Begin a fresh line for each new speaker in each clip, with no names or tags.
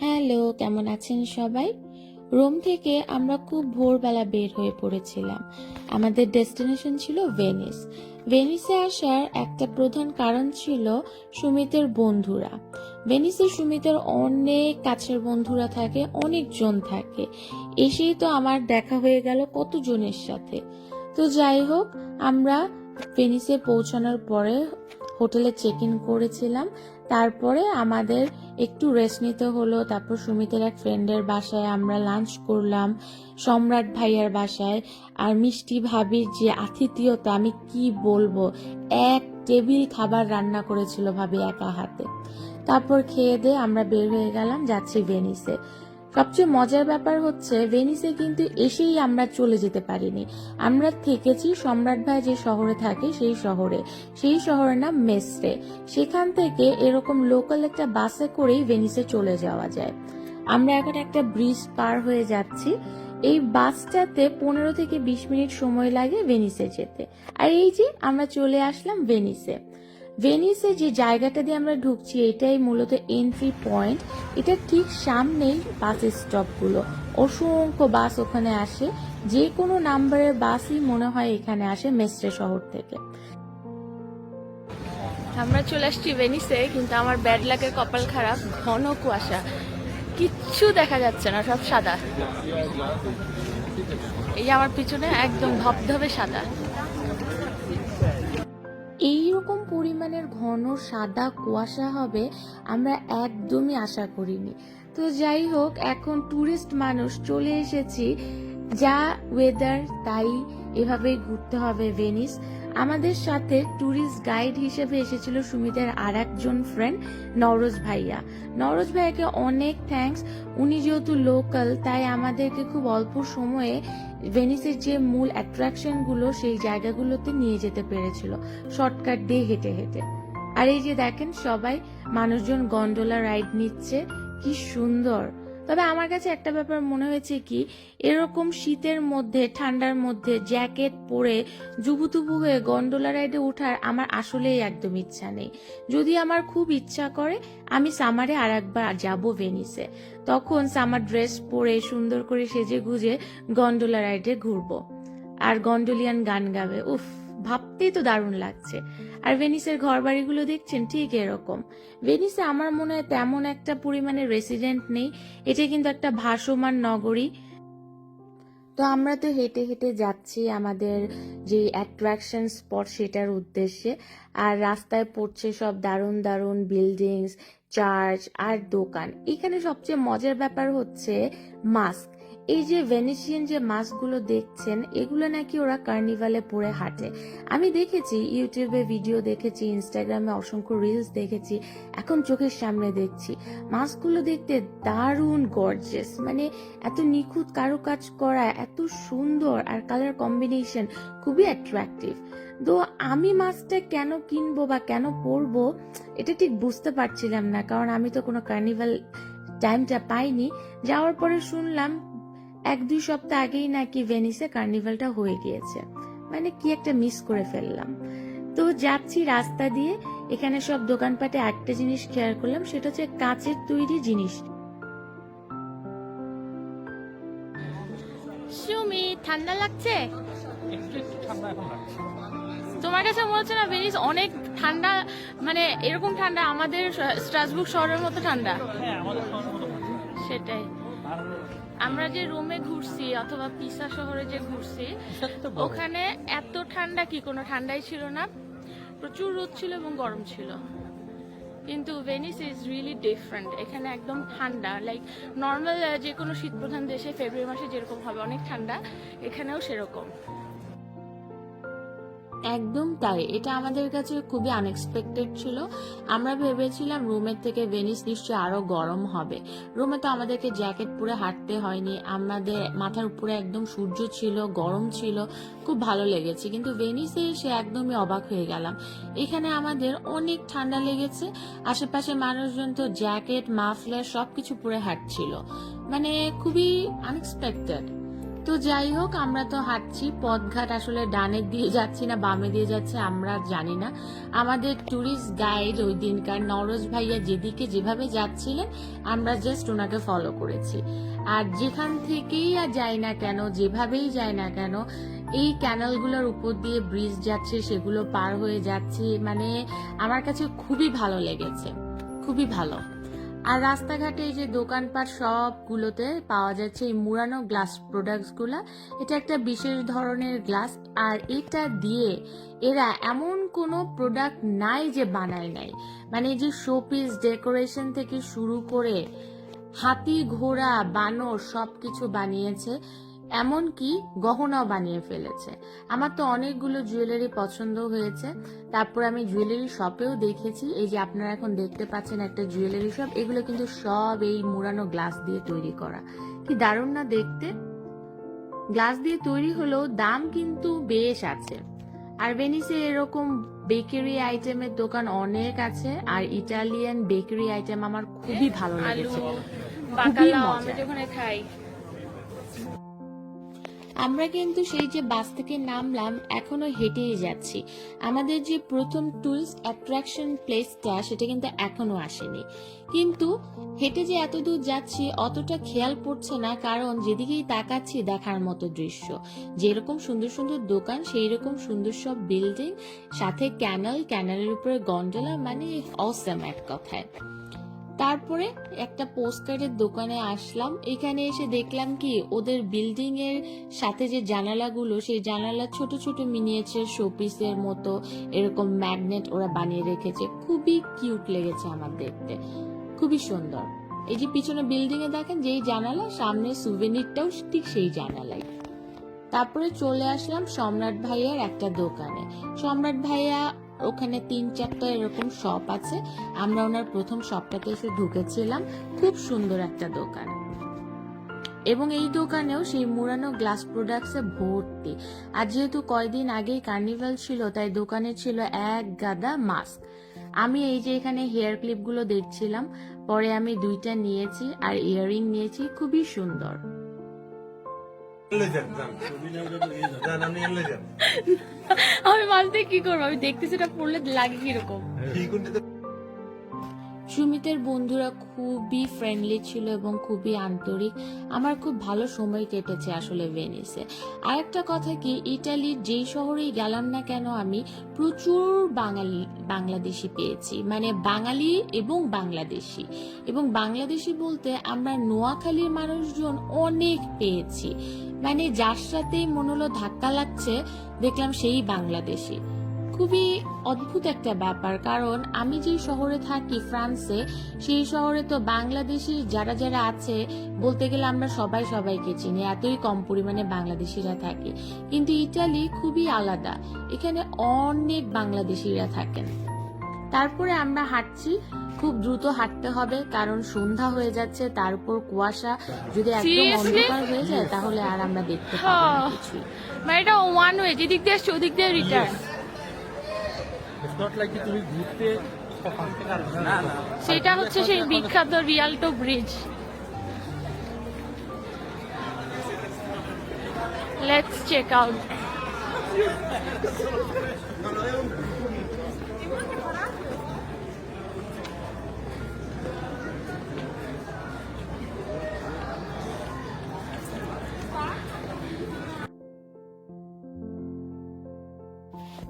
Hello, কেমন আছেন সবাই? রোম থেকে আমরা খুব ভোরবেলা বের হয়ে পড়েছিলাম। আমাদের ডেস্টিনেশন ছিল ভেনিস। ভেনিসে আসার একটা প্রধান কারণ ছিল সুমিতের বন্ধুরা। ভেনিসে সুমিতের অনেক কাছের বন্ধুরা থাকে, অনেকজন থাকে। এসেই তো আমার দেখা হয়ে গেল কতজনের সাথে। তো যাই হোক, আমরা ভেনিসে পৌঁছানোর পরে হোটেলে চেক ইন করেছিলাম। তারপরে আমাদের একটু রেস্ট নিতে হলো। তারপর সুমিতের এক ফ্রেন্ডের বাসায় আমরা লাঞ্চ করলাম, সম্রাট ভাইয়ার বাসায়। আর মিষ্টি ভাবির যে আতিথিয়তা, আমি কি বলব? এক টেবিল খাবার রান্না করেছিল ভাবি একা হাতে। তারপর খেয়ে দিয়ে আমরা বের হয়ে গেলাম, যাচ্ছি ভেনিসে সবচেয়ে মজার ব্যাপার হচ্ছে ভেনিসে কিন্তু এসেই আমরা চলে যেতে পারিনি। আমরা থেকেছি সম্রাট ভাই যে শহরে থাকে সেই শহরে। সেই শহরের নাম মেসরে সেখান থেকে এরকম লোকাল একটা বাসে করেই ভেনিসে চলে যাওয়া যায়। আমরা এখন একটা ব্রিজ পার হয়ে যাচ্ছি। এই বাসটাতে পনেরো থেকে বিশ মিনিট সময় লাগে ভেনিসে যেতে। আর এই যে আমরা চলে আসলাম ভেনিসে ভেনিসে যে জায়গাটা দিয়ে আমরা ঢুকছি, এটাই মূলত এন্ট্রি পয়েন্ট এটা ঠিক সামনেই বাস স্টপগুলো অসংখ্য বাস ওখানে আসে। যে কোনো নাম্বারের বাসই মনে হয় এখানে আসে মেসরে শহর থেকে।
আমরা চলে আসছি ভেনিসে, কিন্তু আমার ব্যাড লাকের কপাল খারাপ, ঘন কুয়াশা। কিচ্ছু দেখা যাচ্ছে না, সব সাদা। এই আমার পিছনে একদম ধবধবে সাদা।
পরিমাণের ঘন, সাদা কুয়াশা হবে, আমরা একদমই আশা করিনি। তো যাই হোক, এখন টুরিস্ট মানুষ চলে এসেছি, যা ওয়েদার তাই এভাবেই ঘুরতে হবে ভেনিস। আমাদের সাথে ট্যুরিস্ট গাইড হিসেবে এসেছিল সুমিতের আর একজন ফ্রেন্ড নরোজ ভাইয়া। নরোজ ভাইয়াকে অনেক থ্যাঙ্কস উনি যেহেতু লোকাল তাই আমাদেরকে খুব অল্প সময়ে ভেনিসের যে মূল অ্যাট্রাকশনগুলো সেই জায়গাগুলোতে নিয়ে যেতে পেরেছিল। শর্টকাট দিয়ে হেঁটে হেঁটে। আর এই যে দেখেন সবাই, মানুষজন গন্ডোলা রাইড নিচ্ছে। কি সুন্দর! তবে আমার কাছে একটা ব্যাপার মনে হয়েছে কি, এরকম শীতের মধ্যে, ঠান্ডার মধ্যে জ্যাকেট পরে জুবুতুবু হয়ে গন্ডোলা রাইডে ওঠার আমার আসলেই একদম ইচ্ছা নেই। যদি আমার খুব ইচ্ছা করে, আমি সামারে আর একবার যাব ভেনিসে। তখন সামার ড্রেস পরে সুন্দর করে সেজে গুজে গন্ডোলা রাইডে ঘুরবো। আর গন্ডোলিয়ান গান গাবে, উফ। ভাবতেই তো দারুণ লাগছে। আর ভেনিসের ঘর বাড়িগুলো দেখছেন ঠিক এরকম। ভেনিসে আমার মনে হয় তেমন একটা পরিমাণে রেসিডেন্ট নেই। এটা কিন্তু একটা ভাসমান নগরী। তো আমরা তো হেঁটে হেঁটে যাচ্ছি আমাদের যে অ্যাট্রাকশন স্পট সেটার উদ্দেশ্যে। আর রাস্তায় পড়ছে সব দারুণ দারুণ বিল্ডিংস চার্চ আর দোকান। এখানে সবচেয়ে মজার ব্যাপার হচ্ছে মাস্ক এই যে ভেনিসিয়ান যে মাছগুলো দেখছেন, এগুলো নাকি ওরা কার্নিভালে পরে হাঁটে। আমি দেখেছি ইউটিউবে ভিডিও দেখেছি, ইনস্টাগ্রামে অসংখ্য রিলস দেখেছি, এখন চোখের সামনে দেখছি। মাছগুলো দেখতে দারুণ গর্জেস মানে এত নিখুঁত কারুকাজ করা, এত সুন্দর আর কালার কম্বিনেশন খুবই অ্যাট্রাকটিভ তো আমি মাছটা কেন কিনবো বা কেন পরবো, এটা ঠিক বুঝতে পারছিলাম না, কারণ আমি তো কোনো কার্নিভাল টাইমটা পাইনি। যাওয়ার পরে শুনলাম এক দুই সপ্তাহ আগেই নাকি ভেনিসে কার্নিভালটা হয়ে গিয়েছে। মানে কি একটা মিস করে ফেললাম। তো যাচ্ছি রাস্তা দিয়ে এখানে সব দোকানপাটে একটা জিনিস খেয়াল করলাম সেটা হচ্ছে কাঁচের তৈরি জিনিস।
সুমি ঠান্ডা লাগছে? তোমার কাছে মনে হচ্ছে না ভেনিস অনেক ঠান্ডা মানে এরকম ঠান্ডা আমাদের স্ট্রাসবুর্গ শহরের মতো ঠান্ডা?
হ্যাঁ আমাদের শহরের মতো ঠান্ডা।
সেটাই। আমরা যে রোমে ঘুরছি অথবা পিসা শহরে যে ঘুরছি ওখানে এত ঠান্ডা কি? কোনো ঠান্ডাই ছিল না। প্রচুর রোদ ছিল এবং গরম ছিল। কিন্তু ভেনিস ইজ রিয়েলি ডিফারেন্ট এখানে একদম ঠান্ডা। লাইক নর্মাল যে কোনো শীতপ্রধান দেশে ফেব্রুয়ারি মাসে যেরকম হবে অনেক ঠান্ডা। এখানেও সেরকম।
একদম তাই, এটা আমাদের কাছে খুবই আনএক্সপেক্টেড ছিল। আমরা ভেবেছিলাম রুমের থেকে ভেনিস নিশ্চয়ই আরও গরম হবে। রুমে তো আমাদেরকে জ্যাকেট পরে হাঁটতে হয়নি। আমাদের মাথার উপরে একদম সূর্য ছিল, গরম ছিল, খুব ভালো লেগেছে। কিন্তু ভেনিসে এসে একদমই অবাক হয়ে গেলাম। এখানে আমাদের অনেক ঠান্ডা লেগেছে। আশেপাশে মানুষজন তো জ্যাকেট মাফলার সবকিছু পরে হাঁটছিল। মানে খুবই আনএক্সপেক্টেড তো যাই হোক, আমরা তো হাঁটছি। পথঘাট আসলে ডানের দিয়ে যাচ্ছি না, বামে দিয়ে যাচ্ছে, আমরা জানি না। আমাদের ট্যুরিস্ট গাইড ওই দিনকার নরজ ভাইয়া যেদিকে যেভাবে যাচ্ছিলেন, আমরা জাস্ট ওনাকে ফলো করেছি। আর যেখান থেকেই আর যাই না কেন, যেভাবেই যাই না কেন, এই ক্যানেলগুলোর উপর দিয়ে ব্রিজ যাচ্ছে, সেগুলো পার হয়ে যাচ্ছে মানে আমার কাছে খুবই ভালো লেগেছে। খুবই ভালো। আর রাস্তাঘাটে এই যে দোকানপাট সবগুলোতে পাওয়া যাচ্ছে এই মুড়ানো গ্লাস প্রোডাক্টসগুলা। এটা একটা বিশেষ ধরনের গ্লাস আর এটা দিয়ে এরা এমন কোনো প্রোডাক্ট নাই যে বানায় নাই। মানে এই যে শোপিস ডেকোরেশন থেকে শুরু করে হাতি ঘোড়া, বানর সবকিছু বানিয়েছে। এমনকি গহনাও বানিয়ে ফেলেছে। আমার তো অনেকগুলো জুয়েলারি পছন্দ হয়েছে। তারপর আমি জুয়েলারি শপেও দেখেছি। এই যে আপনারা এখন দেখতে পাচ্ছেন একটা জুয়েলারি শপ এগুলো কিন্তু সব এই মুড়ানো গ্লাস দিয়ে তৈরি করা। কি দারুণ না দেখতে? গ্লাস দিয়ে তৈরি হলেও দাম কিন্তু বেশ আছে। আর ভেনিসে এরকম বেকারি আইটেমের দোকান অনেক আছে আর ইটালিয়ান বেকারি আইটেম আমার খুবই ভালো লেগেছে। মজা।
আমি যখন খাই
আমরা কিন্তু সেই যে বাস থেকে নামলাম, এখনও হেঁটেই যাচ্ছি। আমাদের যে প্রথম টুরিস্ট অ্যাট্রাকশন প্লেসটা সেটা কিন্তু এখনও আসেনি। কিন্তু হেঁটে যে এত দূর যাচ্ছি, অতটা খেয়াল পড়ছে না, কারণ যেদিকেই তাকাচ্ছি, দেখার মতো দৃশ্য। যেরকম সুন্দর সুন্দর দোকান সেই রকম সুন্দর সব বিল্ডিং সাথে ক্যানেল ক্যানেলের উপরে গন্ডোলা মানে অসম এক কথায়। তারপরে একটা পোস্টকার্ডের দোকানে আসলাম। এখানে এসে দেখলাম কি, ওদের বিল্ডিং এর সাথে যে জানালাগুলো, সেই জানালা ছোট ছোট মিনিয়েচার শোপিসের মতো এরকম ম্যাগনেট ওরা বানিয়ে রেখেছে। খুবই কিউট লেগেছে আমার দেখতে। খুবই সুন্দর। এই যে পিছনে বিল্ডিং এ দেখেন, যেই জানালা সামনে সুভেনিরটাও ঠিক সেই জানালাই তারপরে চলে আসলাম সম্রাট ভাইয়ার একটা দোকানে। সম্রাট ভাইয়া ওখানে তিন চারটা এরকম শপ আছে। আমরা ওনার প্রথম শপটাতে এসে ঢুকেছিলাম। খুব সুন্দর একটা দোকান। এবং এই দোকানেও সেই মুড়ানো গ্লাস প্রোডাক্টসে ভর্তি। আর যেহেতু কয়দিন আগেই কার্নিভাল ছিল, তাই দোকানে ছিল এক গাদা মাস্ক আমি এই যে এখানে হেয়ার ক্লিপগুলো দেখছিলাম, পরে আমি দুইটা নিয়েছি আর ইয়াররিং নিয়েছি, খুবই সুন্দর।
আমি মানতে কি করব? আমি দেখতেছি এটা পড়লে লাগে কীরকম।
সুমিতের বন্ধুরা খুবই ফ্রেন্ডলি ছিল এবং খুবই আন্তরিক। আমার খুব ভালো সময় কেটেছে আসলে ভেনিসে। আর একটা কথা কি, ইটালির যেই শহরেই গেলাম না কেন, আমি প্রচুর বাঙালি, বাংলাদেশি পেয়েছি। মানে বাঙালি এবং বাংলাদেশি। এবং বাংলাদেশি বলতে আমরা নোয়াখালীর মানুষজন অনেক পেয়েছি। মানে যার সাথেই মনে হলো ধাক্কা লাগছে, দেখলাম সেই বাংলাদেশি। খুবই অদ্ভুত একটা ব্যাপার। কারণ আমি যে শহরে থাকি ফ্রান্সে সেই শহরে তো বাংলাদেশি যারা যারা আছে বলতে গেলে আমরা সবাই সবাইকে চিনি এতই কম পরিমাণে বাংলাদেশিরা থাকে। কিন্তু ইটালি খুবই আলাদা। এখানে অনেক বাংলাদেশিরা থাকেন। তারপরে আমরা হাঁটছি খুব দ্রুত হাঁটতে হবে কারণ সন্ধ্যা হয়ে যাচ্ছে তার উপর কুয়াশা যদি একদম অন্ধকার হয়ে যায় তাহলে আর আমরা দেখতে পাবো না
হ্যাঁ।
কিছুই।
মানে এটা ওয়ান ওয়ে যেদিক দিয়ে আসছে ওদিক দিয়ে রিটার্ন
কি তুমি ঘুরতে
সেটা হচ্ছে সেই বিখ্যাত Rialto Bridge. Let's check out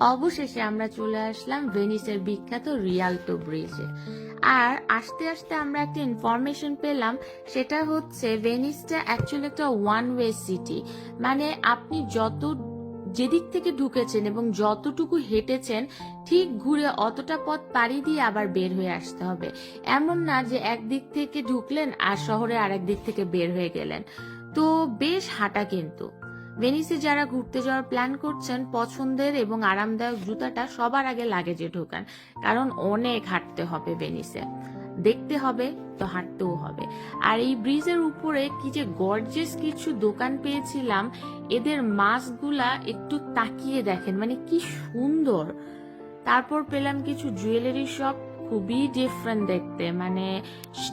অবশেষে আমরা চলে আসলাম ভেনিসের বিখ্যাত রিয়ালটো ব্রিজে। আর আস্তে আস্তে আমরা একটা ইনফরমেশন পেলাম, সেটা হচ্ছে ভেনিসটা অ্যাকচুয়ালি একটা ওয়ান ওয়ে সিটি মানে আপনি যত, যেদিক থেকে ঢুকেছেন এবং যতটুকু হেঁটেছেন, ঠিক ঘুরে অতটা পথ পাড়ি দিয়ে আবার বের হয়ে আসতে হবে। এমন না যে একদিক থেকে ঢুকলেন আর শহরে আরেক দিক থেকে বের হয়ে গেলেন। তো বেশ হাঁটা কিন্তু। ভেনিসে যারা ঘুরতে যাওয়ার প্ল্যান করছেন, পছন্দের এবং আরামদায়ক জুতাটা সবার আগে লাগেজে ঢোকান, কারণ অনেক হাঁটতে হবে ভেনিসে। দেখতে হবে তো হাঁটতেও হবে। আর এই ব্রিজের উপরে কি যে গর্জেস কিছু দোকান পেয়েছিলাম, এদের মাছগুলা একটু তাকিয়ে দেখেন মানে কি সুন্দর। তারপর পেলাম কিছু জুয়েলারি শপ খুবই ডিফারেন্ট দেখতে। মানে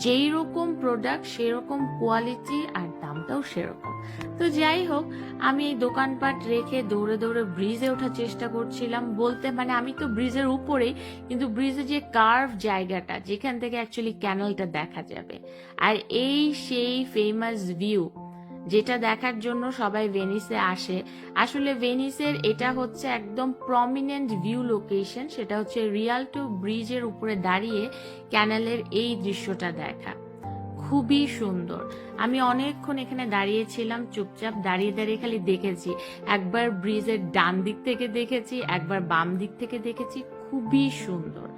যেই রকম প্রোডাক্ট সেরকম কোয়ালিটি আর দামটাও সেরকম। তো যাই হোক, আমি এই দোকানপাট রেখে দৌড়ে দৌড়ে ব্রিজে ওঠার চেষ্টা করছিলাম। বলতে মানে আমি তো ব্রিজের উপরেই, কিন্তু ব্রিজে যে কার্ভ জায়গাটা, যেখান থেকে অ্যাকচুয়ালি ক্যানেলটা দেখা যাবে। আর এই সেই ফেমাস ভিউ যেটা দেখার জন্য সবাই ভেনিসে আসে। আসলে ভেনিসের এটা হচ্ছে একদম প্রমিনেন্ট ভিউ লোকেশন সেটা হচ্ছে রিয়ালটো ব্রিজের উপরে দাঁড়িয়ে ক্যানেলের এই দৃশ্যটা দেখা। খুবই সুন্দর। আমি অনেকক্ষণ এখানে দাঁড়িয়েছিলাম, চুপচাপ দাঁড়িয়ে দাঁড়িয়ে খালি দেখেছি। একবার ব্রিজের ডান দিক থেকে দেখেছি, একবার বাম দিক থেকে দেখেছি। খুবই সুন্দর।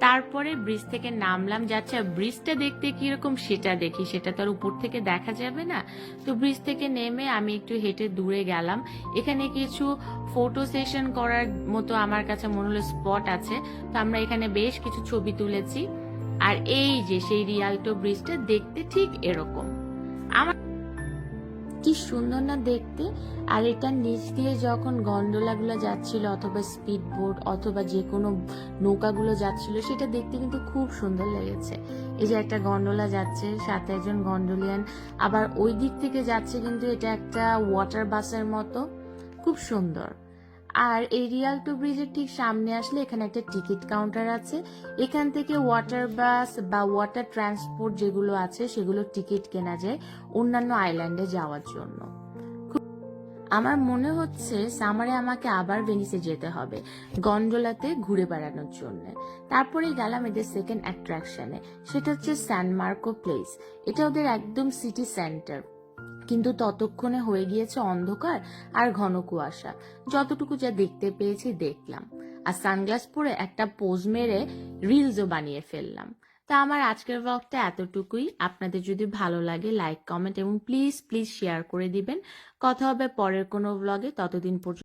তারপরে ব্রিজ থেকে নামলাম, যাচ্ছে ব্রিজটা দেখতে কীরকম সেটা দেখি, সেটা তো আর উপর থেকে দেখা যাবে না। তো ব্রিজ থেকে নেমে আমি একটু হেঁটে দূরে গেলাম। এখানে কিছু ফটো সেশন করার মতো আমার কাছে মনে হলো স্পট আছে। তো আমরা এখানে বেশ কিছু ছবি তুলেছি। আর এই যে সেই রিয়ালটো ব্রিজটা দেখতে ঠিক এরকম। কি সুন্দর না দেখতে। আর এটার নিচ দিয়ে যখন গন্ডোলাগুলো যাচ্ছিল, অথবা স্পিড বোট অথবা যে কোনো নৌকাগুলো যাচ্ছিল, সেটা দেখতে কিন্তু খুব সুন্দর লেগেছে। এই যে একটা গন্ডোলা যাচ্ছে, সাথে একজন গন্ডোলিয়ান। আবার ওই দিক থেকে যাচ্ছে কিন্তু এটা একটা ওয়াটার বাসের মতো। খুব সুন্দর। আর এই রিয়ালটো ব্রিজের ঠিক সামনে আসলে এখানে একটা টিকিট কাউন্টার আছে। এখান থেকে ওয়াটার বাস বা ওয়াটার ট্রান্সপোর্ট যেগুলো আছে, সেগুলো টিকিট কেনা যায় অন্যান্য আইল্যান্ডে যাওয়ার জন্য। আমার মনে হচ্ছে সামারে আমাকে আবার ভেনিসে যেতে হবে গন্ডোলাতে ঘুরে বেড়ানোর জন্য। তারপরে গেলাম এদের সেকেন্ড অ্যাট্রাকশনে সেটা হচ্ছে স্যান মার্কো প্লেস এটা ওদের একদম সিটি সেন্টার কিন্তু ততক্ষণে হয়ে গিয়েছে অন্ধকার আর ঘন কুয়াশা। যতটুকু যা দেখতে পেয়েছি দেখলাম। আর সানগ্লাস পরে একটা পোজ মেরে রিলসও বানিয়ে ফেললাম। তা আমার আজকের ব্লগটা এতটুকুই। আপনাদের যদি ভালো লাগে লাইক কমেন্ট এবং প্লিজ প্লিজ শেয়ার করে দিবেন। কথা হবে পরের কোনো ব্লগে ততদিন পর্যন্ত